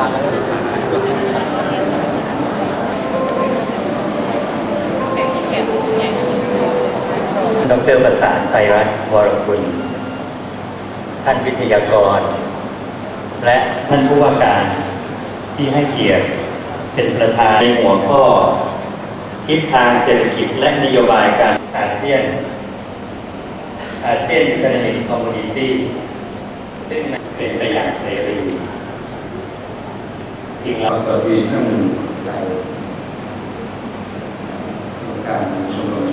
ดรประสานไตรรัตน์วรคุณ ท่านวิทยากร และท่านผู้ว่าการที่ให้เกียรติเป็นประธานในหัวข้อ ทิศทางเศรษฐกิจและนโยบายการอาเซียน อาเซียนอิคเนมิกคอมมูนิตี้ซึ่งเป็นไปอย่างเสรี สิ่งเหล่าสวัสดีท่านเราการชมรม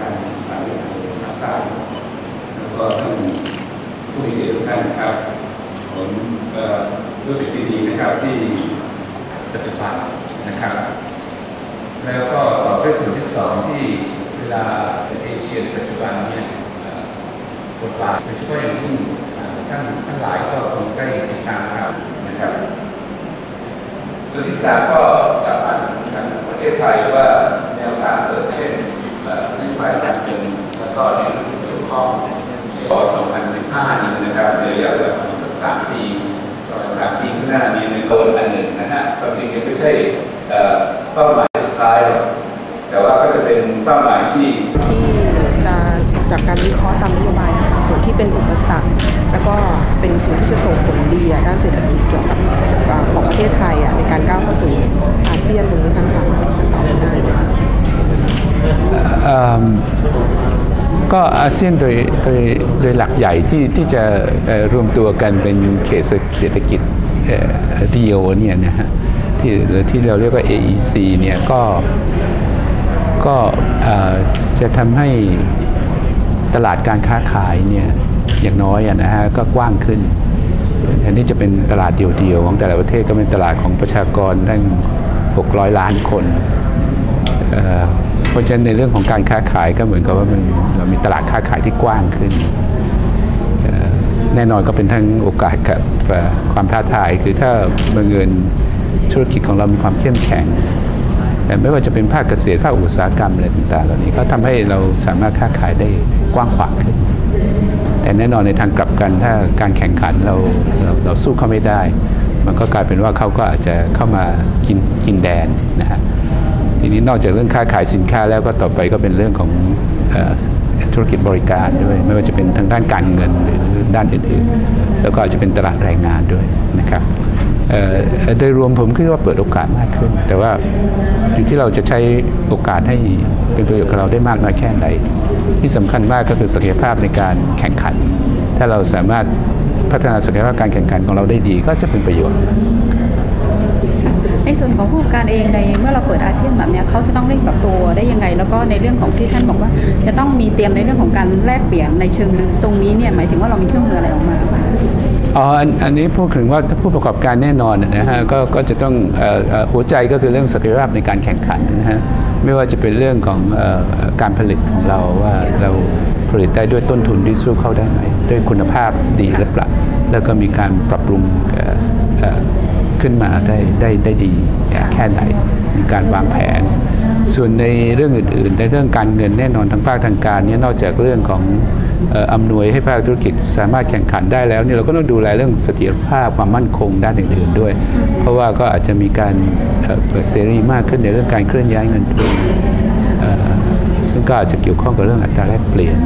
การสาธารณสุขภาคใต้แล้วก็ท่านผู้มีเกียรติทุกท่านครับผมรู้สึกดีๆนะครับที่ปัจจุบันนะครับ แล้วก็ต่อด้วยส่วนที่สองที่เวลาเอเชียปัจจุบันเนี่ยบทบาทโดยเฉพาะอย่างยิ่งท่านทั้งหลายก็คงได้ติดตามข่าวนะครับ ษาก็กลับมาทางประเทศไทยว่าแนวทางเปิดเส้นเอ่อนโยบายการเงินแล้วก็ในเรื่องเกี่ยวข้องเช่น2015 นี้นะครับในระยะเวลาสักสามปีประมาณสามปีข้างหน้านี้ในโดนอันหนึ่งนะฮะความจริงยังไม่ใช่เป้าหมาย เป็นอุปสรรค แล้วก็เป็นสิ่งที่จะส่งผลดีด้านเศรษฐกิจเกี่ยวกับของประเทศไทยอะในการก้าวเข้าสู่อาเซียนตรงนี้ท่านสามารถจะตอบได้ไหมก็อาเซียนโดยโดยโดยหลักใหญ่ที่ที่จะรวมตัวกันเป็นเขตเศรษฐกิจเออเดียวเนี่ยนะฮะที่ที่เราเรียกว่า AEC เนี่ยก็ก็จะทำให้ ตลาดการค้าขายเนี่ยอย่างน้อยนะฮะก็กว้างขึ้นแทนที่จะเป็นตลาดเดียวๆของแต่ละประเทศก็เป็นตลาดของประชากรตั้ง600 ล้านคนเเพราะฉะนั้นในเรื่องของการค้าขายก็เหมือนกับว่ามันเรามีตลาดค้าขายที่กว้างขึ้น แน่นอนก็เป็นทั้งโอกาสกับความท้าทาย คือถ้าบังเอิญธุรกิจของเรามีความเข้มแข็ง ไม่ว่าจะเป็นภาคเกษตรภาคอุตสาหกรรมอะไรต่างๆเหล่านี้ก็ทำให้เราสามารถค้าขายได้กว้างขวางขึ้น แต่แน่นอนในทางกลับกันถ้าการแข่งขันเราเราเราสู้เขาไม่ได้ มันก็กลายเป็นว่าเขาก็อาจจะเข้ามากินกินแดนนะฮะทีนี้นอกจากเรื่องค้าขายสินค้าแล้วก็ต่อไปก็เป็นเรื่องของธุรกิจบริการด้วย ไม่ว่าจะเป็นทางด้านการเงินหรือด้านอื่นๆ แล้วก็อาจจะเป็นตลาดแรงงานด้วยนะครับ โดยรวมผมคิดว่าเปิดโอกาสมากขึ้น แต่ว่าอยู่ที่เราจะใช้โอกาสให้เป็นประโยชน์กับเราได้มากน้อยแค่ไหน ที่สำคัญมากก็คือศักยภาพในการแข่งขัน ถ้าเราสามารถพัฒนาศักยภาพการแข่งขันของเราได้ดีก็จะเป็นประโยชน์ในส่วนของผู้ประกอบการเองในเมื่อเราเปิดอาเซียนแบบนี้เขาจะต้องเร่งปรับตัวได้ยังไง แล้วก็ในเรื่องของที่ท่านบอกว่า จะต้องมีเตรียมในเรื่องของการแลกเปลี่ยนในเชิงลึกตรงนี้เนี่ยหมายถึงว่าเรามีเครื่องมืออะไรออกมา อ๋ออันนี้พูดถึงว่าผู้ประกอบการแน่นอนนะฮะก็ก็จะต้องออหัวใจก็คือเรื่องศักยภาพในการแข่งขันนะฮะไม่ว่าจะเป็นเรื่องของออการผลิตของเราว่าเราผลิตได้ด้วยต้นทุนที่สู้เข้าได้ไหมด้วยคุณภาพดีหรือเปล่าแล้วก็มีการปรับปรุงขึ้นมาได้ได้ได้ดีแค่ไหนมีการวางแผน ส่วนในเรื่องอื่นๆ ในเรื่องการเงินแน่นอนทางภาคทางการเนี่ยนอกจากเรื่องของ อำนวยให้ภาคธุรกิจสามารถแข่งขันได้แล้วเนี่ยเราก็ต้องดูแลเรื่องเสถียรภาพความมั่นคงด้านอื่นๆด้วย เพราะว่าก็อาจจะมีการเปิดเสรีมากขึ้นในเรื่องการเคลื่อนย้ายเงินทุนซึ่งก็อาจจะเกี่ยวข้องกับเรื่องอัตราแลกเปลี่ยน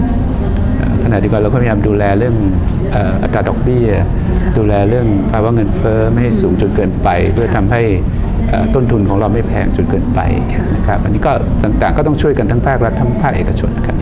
ขณะเดียวกันเราก็พยายามดูแลเรื่องอัตราดอกเบี้ย ดูแลเรื่องภาวะเงินเฟ้อไม่ให้สูงจนเกินไป เพื่อทำให้ต้นทุนของเราไม่แพงจนเกินไปนะครับอันนี้ก็ต่างๆก็ต้องช่วยกันทั้งภาครัฐทั้งภาคเอกชนนะครับ